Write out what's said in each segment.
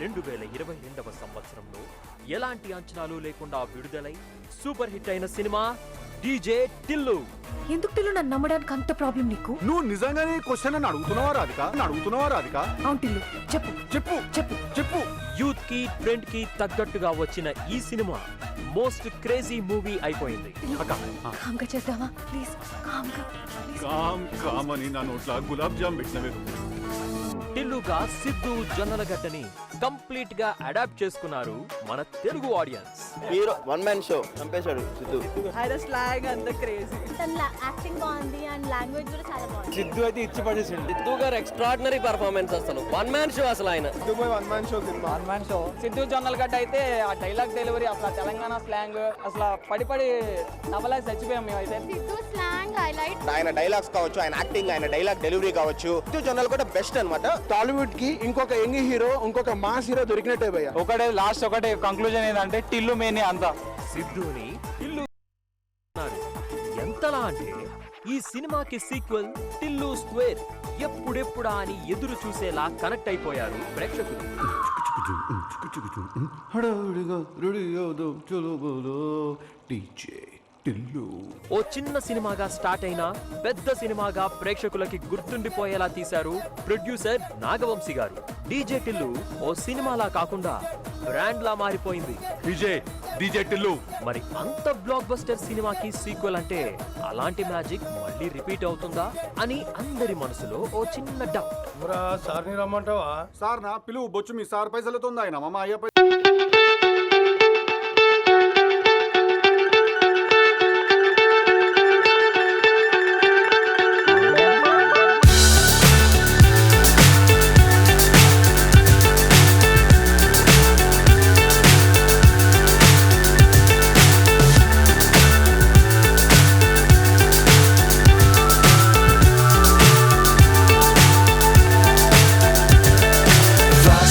రెండు వేల ఇరవై రెండవ సంవత్సరంలో ఎలాంటి అంచనాలు లేకుండా విడుదలై సూపర్ హిట్ అయిన సినిమా డీజే టిల్లు. ఎందుకు టిల్లు నన్ను నమ్మడానికి అంత ప్రాబ్లం నీకు? నువ్వు నిజంగానే క్వశ్చన్ అని అడుగుతున్నావా రాధిక? అడుగుతున్నావా రాధిక? అవును టిల్లు. చెప్పు. చెప్పు. చెప్పు. చెప్పు. యూత్కి ట్రెండ్కి తగ్గట్టుగా వచ్చిన ఈ సినిమా మోస్ట్ క్రేజీ మూవీ అయిపోయింది. కామ్గా చేద్దామా ప్లీజ్ కామ్గా కామ్ కామ్ అని నా నోట్ల గులాబ్ జామ్ పెట్టినవే టిల్లుగా సిద్ధు జొన్నలగడ్డని కంప్లీట్గా అడాప్ట్ చేసుకున్నారు మన Telugu audience. Hero one man show చంపేశాడు సిద్ధు. స్లాగ్ అంత క్రేజీ. తన యాక్టింగ్ బాగుంది అండ్ లాంగ్వేజ్ కూడా చాలా బాగుంది. సిద్ధు అయితే ఇచ్చి పడేసిండు. సిద్ధు గారు ఎక్స్ట్రాడినరీ పర్ఫార్మెన్స్ అసలు. వన్ మ్యాన్ షో అసలు ఆయన. One man show cinema. One man show. Siddhu Jonnalagadda అయితే ఆ డైలాగ్ డెలివరీ అసలు ఆ తెలంగాణ స్లాంగ్ అసలు పడి పడి నవలా చచ్చిపోయాం మేమైతే. సిద్ధు స్లాంగ్ ఆయన డైలాగ్స్ కావచ్చు ఆయన యాక్టింగ్ ఆయన డైలాగ్ డెలివరీ కావచ్చు సిద్ధు జొన్నలు కూడా బెస్ట్ అనమాట టాలీవుడ్కి ఇంకొక యంగ్ హీరో ఇంకొక మాస్ హీరో దొరికినట్టే భయ్య. ఒకటే లాస్ట్ ఒకటే కంక్లూజన్ ఏంటంటే టిల్లు మేని అంతా. సిద్ధుని టిల్లు అన్నారు. ఎంతలా అంటే ఈ సినిమాకి సీక్వెల్ టిల్లు స్క్వేర్ ఎప్పుడెప్పుడా అని ఎదురు చూసేలా కనెక్ట్ అయిపోయారు ప్రేక్షకులు. హడావిడిగా రెడీ అవుదాం చలో బోలో డీజే టిల్లు. ఓ చిన్న సినిమాగా స్టార్ట్ అయిన పెద్ద సినిమాగా ప్రేక్షకులకి గుర్తుండిపోయేలా తీశారు ప్రొడ్యూసర్ నాగవంశీ గారు. డీజే టిల్లు ఓ సినిమాలా కాకుండా బ్రాండ్ లా మారిపోయింది. DJ DJ Tillu. మరి అంత బ్లాక్ బస్టర్ సినిమాకి సీక్వెల్ అంటే అలాంటి మ్యాజిక్ మళ్ళీ రిపీట్ అవుతుందా అని అందరి మనసులో ఓ చిన్న డౌట్. సార్ని రమ్మంటావా? సార్ నా పిలువు బొచ్చు మీ సార్ పైసలతో ఆయన. మా అయ్య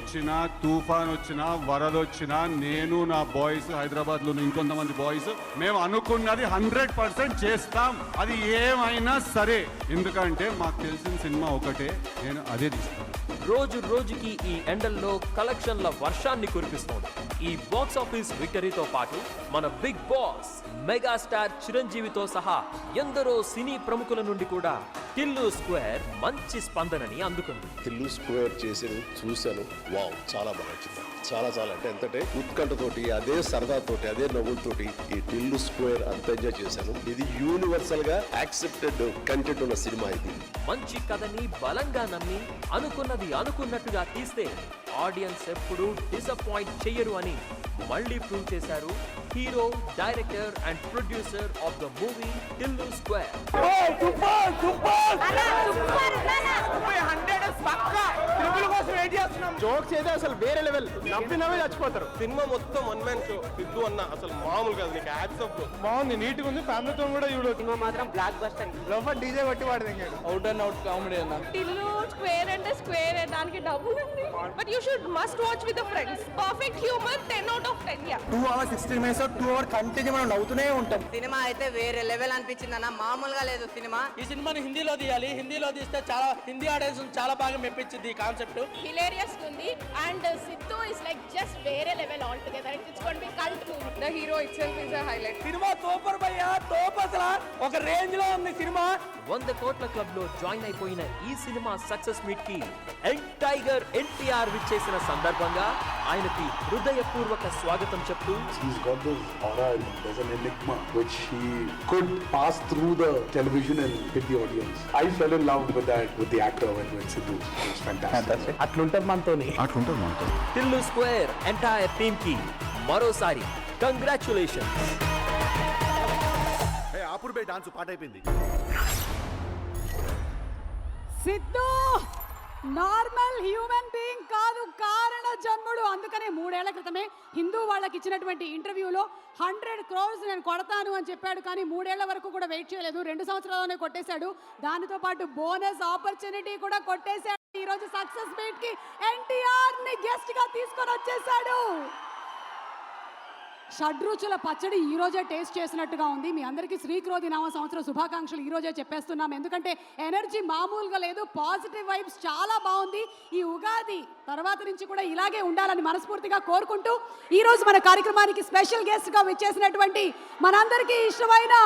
వచ్చినా తుఫాన్ వచ్చినా వరద వచ్చినా నేను నా బాయ్స్ హైదరాబాద్లో ఇంకొంతమంది బాయ్స్ మేము అనుకున్నది హండ్రెడ్ పర్సెంట్ చేస్తాం. అది ఏమైనా సరే. ఎందుకంటే మాకు తెలిసిన సినిమా ఒకటే నేను అదే తీసుకున్నాను రోజు రోజుకి ఈ ఎండల్లో కలెక్షన్ల వర్షాన్ని కురిపిస్తోంది. ఈ బాక్స్ ఆఫీస్ విక్టరీతో పాటు మన బిగ్ బాస్ మెగాస్టార్ చిరంజీవితో సహా ఎందరో సినీ ప్రముఖుల నుండి కూడా టిల్లు స్క్వేర్ మంచి స్పందనని అందుకుంది. టిల్లు స్క్వేర్ చేసి చూశాను. వావ్ చాలా బాగా చాలా చాలా అంటే ఎంతంటే ఉత్కంఠతోటి అదే సరదాతోటి అదే నవ్వులతోటి ఈ టిల్లు స్క్వేర్ అంత ఎంజాయ్ చేశాను. ఇది యూనివర్సల్గా యాక్సెప్టెడ్ కంటెంట్ ఉన్న సినిమా ఇది. మంచి కథని బలంగా నమ్మి అనుకున్నది అనుకున్నట్టుగా తీస్తే ఆడియన్స్ ఎప్పుడూ డిసప్పాయింట్ చెయ్యరు అని మళ్ళీ ప్రూవ్ చేశారు hero director and producer of the movie Tillu square jokes అయితే అసలు వేరే లెవెల్ నవ్వినవే చచ్చిపోతారు. సినిమా మొత్తం వన్ మ్యాన్ షో సిద్ధు అన్న అసలు మామూలు కాదు నీకు యాక్సెప్ట్ బాగుంది నీట్గా ఉంది ఫ్యామిలీతో కూడా చూడొచ్చు. సినిమా మాత్రం బ్లాక్ బస్టర్ లోపల డీజే కొట్టి వాడు అవుట్ అండ్ అవుట్ కామెడీ అన్న. టిల్లు స్క్వేర్ అంటే స్క్వేర్ దానికి డబ్బులు ఉంది. But you should must watch with friends perfect humour ten out of ten yeah two hours sixty minutes episode two hour continue మనం నవ్వుతూనే ఉంటాం. సినిమా అయితే వేరే లెవెల్ అనిపించింది అన్న మామూలుగా లేదు సినిమా. ఈ సినిమాని హిందీలో తీయాలి. హిందీలో తీస్తే చాలా హిందీ ఆడియన్స్ చాలా బాగా మెప్పించింది ఈ కాన్సెప్ట్ హిలేరియస్ ఉంది. And Siddhu is like just వేరే level all together it's gonna be cult movie the hero itself is a highlight cinema super భయ్యా తోపు అసలు ఒక రేంజ్లో ఉంది సినిమా. వంద కోట్ల క్లబ్లో జాయిన్ అయిపోయిన ఈ సినిమా సక్సెస్ మీట్కి యంగ్ టైగర్ ఎన్టీఆర్ విచ్చేసిన సందర్భంగా ఆయనకి హృదయపూర్వక స్వాగతం చెప్తూ He's got this aura, there's an enigma which he could pass through the television and hit the audience. I fell in love with that, with the actor, with, with Sidhu. It was fantastic. అట్లుంటది మనతోని అట్లుంటుంది మనతో Tillu square entire టీమ్కి మరోసారి congratulation ఆపుడు dance పాట అయిపోయింది Siddhu! Normal human being కాదు కారణ జన్ముడు. అందుకనే మూడేళ్ళ క్రితమే హిందూ వాళ్ళకి ఇచ్చినటువంటి ఇంటర్వ్యూలో హండ్రెడ్ క్రోర్స్ నేను కొడతాను అని చెప్పాడు కానీ మూడేళ్ళ వరకు కూడా వెయిట్ చేయలేదు. రెండు సంవత్సరాల్లోనే కొట్టేశాడు. దానితో పాటు బోనస్ ఆపర్చునిటీ కూడా కొట్టేశాడు. ఈరోజు సక్సెస్ మీట్కి ఎన్టీఆర్ని గెస్ట్గా తీసుకొని వచ్చేసాడు షడ్రుచుల పచ్చడి ఈ రోజే టేస్ట్ చేసినట్టుగా ఉంది. మీ అందరికీ శ్రీక్రోధి నామ సంవత్సర శుభాకాంక్షలు ఈ రోజే చెప్పేస్తున్నాం. ఎందుకంటే ఎనర్జీ మామూలుగా లేదు పాజిటివ్ వైబ్స్ చాలా బాగుంది. ఈ ఉగాది తర్వాత నుంచి కూడా ఇలాగే ఉండాలని మనస్ఫూర్తిగా కోరుకుంటూ ఈ రోజు మన కార్యక్రమానికి స్పెషల్ గెస్ట్గా విచ్చేసినటువంటి మనందరికీ ఇష్టమైన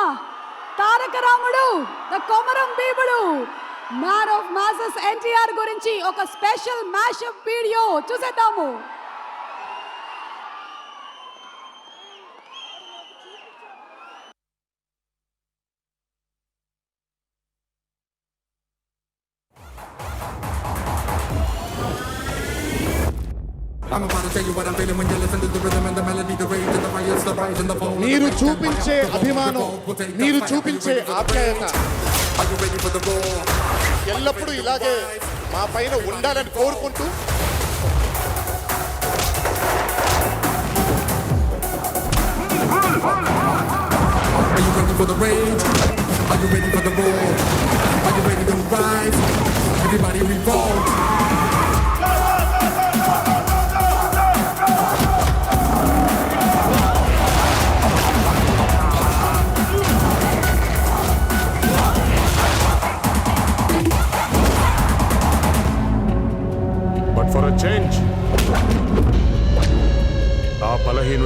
తారక రాముడు ద కొమరం భీముడు మ్యాన్ ఆఫ్ మాసెస్ ఎన్టీఆర్ గురించి ఒక స్పెషల్ మ్యాషప్ వీడియో చూసేద్దాము. మీరు చూపించే అభిమానం మీరు చూపించే ఆప్యాయత ఎల్లప్పుడూ ఇలాగే మా పైన ఉండాలని కోరుకుంటూ Are you ready for the rage? Are you ready for the roar? Are you ready to rise? Everybody revolt.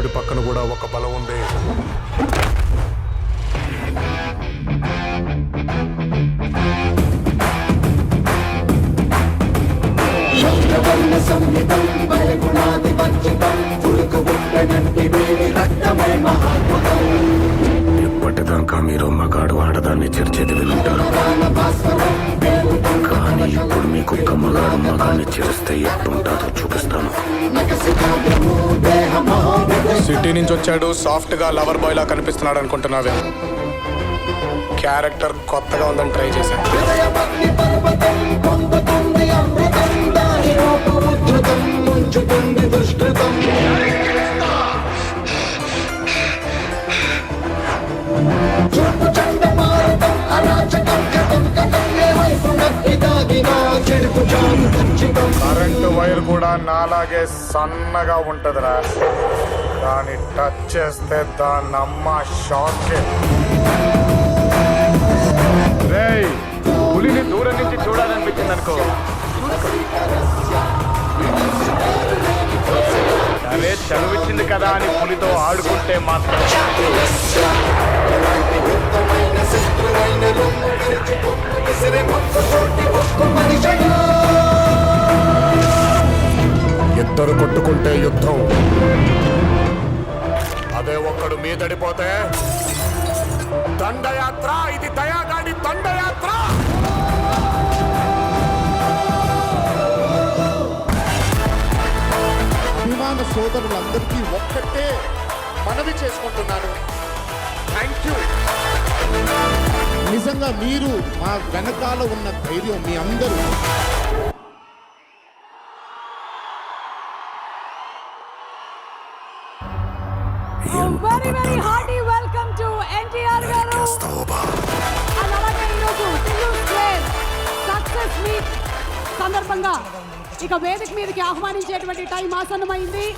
బలహీనుడి పక్కన కూడా ఒక బలం ఉంది. ఎప్పటిదాకా మీరు మగాడు ఆడదాన్ని చర్చేది వినుంటారు. కానీ ఇప్పుడు మీకు ఒక మగాడు మగాన్ని చేస్తే ఎట్టుంటారో చూపిస్తాను. సిటీ నుంచి వచ్చాడు సాఫ్ట్గా లవర్ బాయ్ లా కనిపిస్తున్నాడు అనుకుంటున్నావే. క్యారెక్టర్ కొత్తగా ఉందని ట్రై చేశాను. కూడా నాలాగే సన్నగా ఉంటదిరా. దాన్ని టచ్ చేస్తే దాన్ని అమ్మ షాక్. రేయ్ పులిని దూరం నుంచి చూడాలనిపించింది అనుకో అరే చనువిచ్చింది కదా అని పులితో ఆడుకుంటే మాత్రం నీ తడిపోతే దండయాత్ర ఇది దయాగాడి దండయాత్ర! అభిమాన సోదరులందరికీ ఒక్కటే మనవి చేసుకుంటున్నాను. థ్యాంక్ యూ నిజంగా మీరు మా వెనకాల ఉన్న ధైర్యం మీ అందరూ very very hearty welcome to NTR గారు And అలాగే ఈరోజు టిల్లు స్క్వేర్ సక్సెస్ మీట్ సందర్భంగా. ఇక వేదిక మీదకి ఆహ్వానించేటువంటి టైం ఆసన్నమైంది.